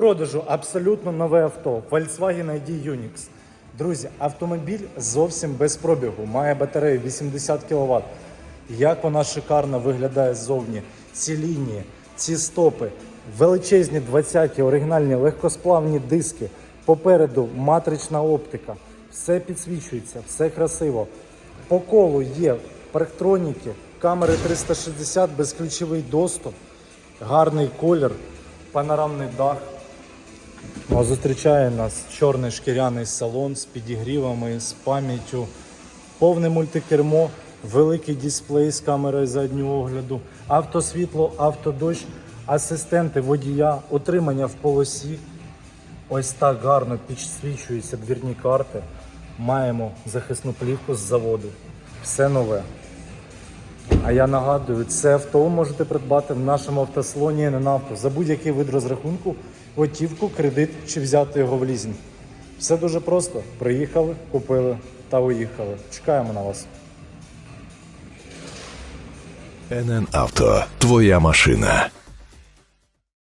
продажу абсолютно нове авто Volkswagen ID Unix. Друзі, автомобіль зовсім без пробігу, має батарею 80 кВт. Як вона шикарно виглядає ззовні. Ці лінії, ці стопи, величезні 20-ті оригінальні легкосплавні диски. Попереду матрична оптика. Все підсвічується, все красиво. По колу є парктроніки, камери 360, безключовий доступ, гарний колір, панорамний дах. Ну, зустрічає нас чорний шкіряний салон з підігрівами, з пам'яттю, повне мультикермо, великий дисплей з камерою заднього огляду, автосвітло, автодощ, асистенти водія, отримання в полосі. Ось так гарно підсвічуються двірні карти. Маємо захисну плівку з заводу. Все нове. А я нагадую, це авто ви можете придбати в нашому автослоні «ННАВТО» за будь-який вид розрахунку, готівку, кредит чи взяти його в лізінг. Все дуже просто. Приїхали, купили та уїхали. Чекаємо на вас. НН Авто. Твоя машина.